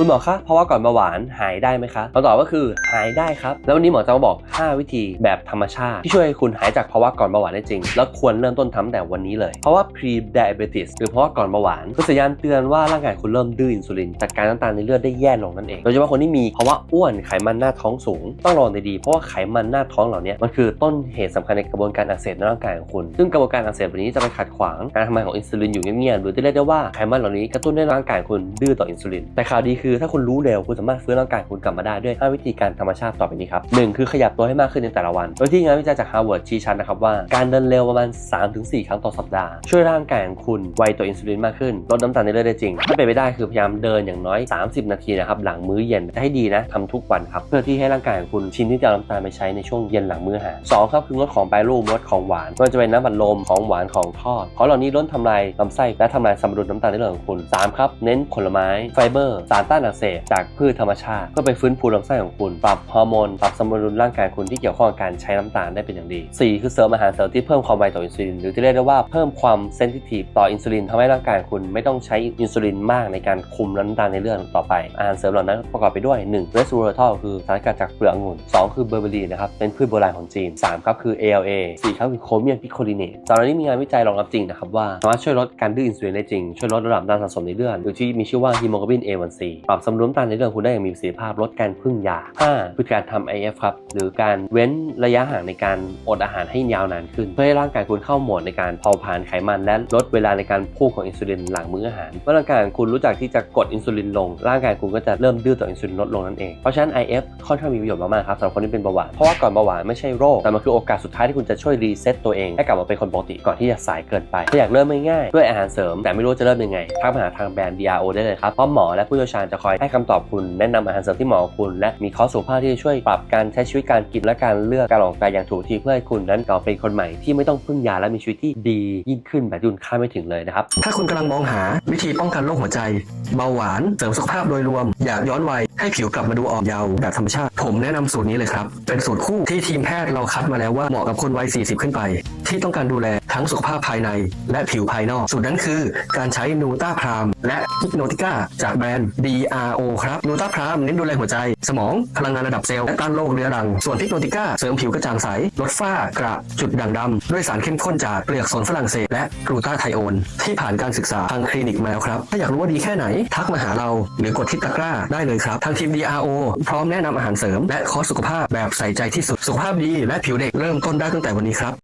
คุณหมอคะภาวะก่อนเบาหวานหายได้ไหมคะคำตอบก็คือหายได้ครับ แล้ววันนี้หมอจะมาบอก 5 วิธีแบบธรรมชาติ ที่ช่วยให้คุณหายจากภาวะก่อนเบาหวานได้จริง แล้วควรเริ่มต้นทำแต่วันนี้เลย เพราะว่า pre diabetes หรือภาวะก่อนเบาหวานเป็นสัญญาณเตือนว่าร่างกายคุณเริ่มดื้ออินซูลินจัดการน้ำตาลในเลือดได้แย่ลงนั่นเองโดยเฉพาะคนที่มีภาวะอ้วนไขมันหน้าท้องสูง ต้องระวังดีๆเพราะว่าไขมันหน้าท้องเหล่านี้มันคือต้นเหตุสำคัญในกระบวนการอักเสบในร่างกายของคุณ ซึ่งกระบวนการอักเสบแบบนี้จะไปขัดขวางการทำงานของอินซูลินอยู่เงียบๆหรือที่เรียกได้ว่าไขมันเหล่านี้กระตุ้นให้ร่างกายคุณดื้อต่ออินซูลินแต่ข่าวดีคืือถ้าคุณรู้เร็วคุณสามารถฟื้นร่างกายคุณกลับมาได้ด้วย 5 วิธีการธรรมชาติต่อไปนี้ครับหนึ่งคือขยับตัวให้มากขึ้นในแต่ละวัน โดยที่งานวิจัยจาก Harvard ชี้ชัดนะครับว่าการเดินเร็วประมาณ 3-4 ครั้งต่อสัปดาห์ ช่วยร่างกายของคุณไวต่ออินซูลินมากขึ้นลดน้ำตาลในเลือดได้จริง ถ้าเป็นไปได้คือพยายามเดินอย่างน้อย 30 นาทีนะครับหลังมื้อเย็นจะให้ดีนะทำทุกวันครับเพื่อที่ให้ร่างกายของคุณชินที่จะเอาน้ำตาลไปใช้ในช่วงเย็นหลังมื้ออาหารสองครับคืองดของแปรรูปงดของหวานไม่ว่าจะเป็นน้ำบัดลมของหวานของทอดของเหล่านี้ล้นทำลายลำไส้และทำลายสมดุลน้ำตาลในเลือดของคุณสามครับ เน้นผลไม้ไฟเบอร์ สารต้านอักเสบจากพืชธรรมชาติเพื่อไปฟื้นฟูลำไส้ของคุณ ปรับฮอร์โมน ปรับสมดุลร่างกายคุณที่เกี่ยวข้องกับการใช้น้ำตาลได้เป็นอย่างดี 4 คือเสริมอาหารเสริมที่เพิ่มความไวต่ออินซูลิน หรือที่เรียกได้ว่าเพิ่มความเซนซิทีฟต่ออินซูลินทำให้ร่างกายคุณไม่ต้องใช้อินซูลินมากในการคุมน้ำตาลในเลือดต่อไป อาหารเสริมเหล่านั้นประกอบไปด้วย 1. เรส v e r a t o l คือสารกัดจากเปลือกองุ่น 2 คือเบอร์เบอรีนะครับ เป็นพืชโบราณของจีน 3 ครับคือ ALA 4 ครับคือโคเมียนพิโคลิเนตตอนนี้มีงานวิจัยรองรับจริงนะครับว่าสามารถช่วยลดการดื้ออินซูลินได้จริง ช่วยลดระดับน้ำตาลสะสมในเลือดหรือที่มีชื่อว่าฮีโมโกลบิน A1C ปรับสมดุลน้ำตาลในเลือดคุณได้อย่างมีประสิทธิภาพลดการพึ่งยา 5. คือการทำ IF ครับ หรือการเว้นระยะห่างในการอดอาหารให้ยาวนานขึ้น เพื่อให้ร่างกายคุณเข้าโหมดในการเผาผลาญไขมันและลดเวลาในการพุ่งของอินซูลินหลังมื้ออาหารเมื่อร่างกายของคุณรู้จักที่จะกดอินซูลินลง ร่างกายคุณก็จะเริ่มดื้อต่ออินซูลินลดลงนั่นเองเพราะฉะนั้น IF ค่อนข้างมีประโยชน์มากๆครับสำหรับคนที่เป็นเบาหวานเพราะว่าก่อนเบาหวานไม่ใช่โรคแต่มันคือโอกาสสุดท้ายที่คุณจะช่วยรีเซ็ตตัวเองให้กลับมาเป็นคนปกติก่อนที่จะสายเกินไปถ้าอยากเริ่มง่ายๆด้วยอาหารเสริม แต่ไม่รู้จะเริ่มยังไงทักมาหาทางแบรนด์ DRO ได้เลยครับเพราะหมอและผู้เชี่ยวชาญจะคอยให้คำตอบคุณแนะนำอาหารเสริมที่เหมาะกับคุณ และมีคอร์สสุขภาพที่จะช่วยปรับการใช้ชีวิตการกินและการเลือกการออกกำลังกายอย่างถูกวิธีเพื่อให้คุณนั้นกลับเป็นคนใหม่ที่ไม่ต้องพึ่งยาและมีชีวิตที่ดียิ่งขึ้นแบบที่คุณคาดไม่ถึงเลยนะครับถ้าคุณกำลังมองหาวิธีป้องกันโรคหัวใจเบาหวานเสริมสุขภาพโดยรวม อยากย้อนวัยให้ผิวกลับมาดูอ่อนเยาว์แบบธรรมชาติ ผมแนะนำสูตรนี้เลยครับเป็นสูตรคู่ที่ทีมแพทย์เราคัดมาแล้วว่าเหมาะกับคนวัย40 ขึ้นไป ที่ต้องการดูแล ทั้งสุขภาพภายในและผิวภายนอก สูตรนั้นคือการใช้นูต้าพรามและฮิปโนติก้าจากแบรนด์ DRO ครับนูต้าพรามเน้นดูแลหัวใจ สมองพลังงานระดับเซลล์และต้านโรคเรื้อรัง ส่วนฮิปโนติก้าเสริมผิวกระจ่างใส ลดฝ้ากระจุดด่างดำด้วยสารเข้มข้นจากเปลือกสนฝรั่งเศสและกลูตาไทโอน ที่ผ่านการศึกษาทางคลินิกมาแล้วครับ ถ้าอยากรู้ว่าดีแค่ไหน ทักมาหาเราหรือกดที่ตะกร้าได้เลยครับ ทางทีม DRO พร้อมแนะนำอาหารเสริม และคอร์สสุขภาพแบบใส่ใจที่สุดสุขภาพดีและผิวเด็กเริ่มต้นได้ตั้งแต่วันนี้ครับ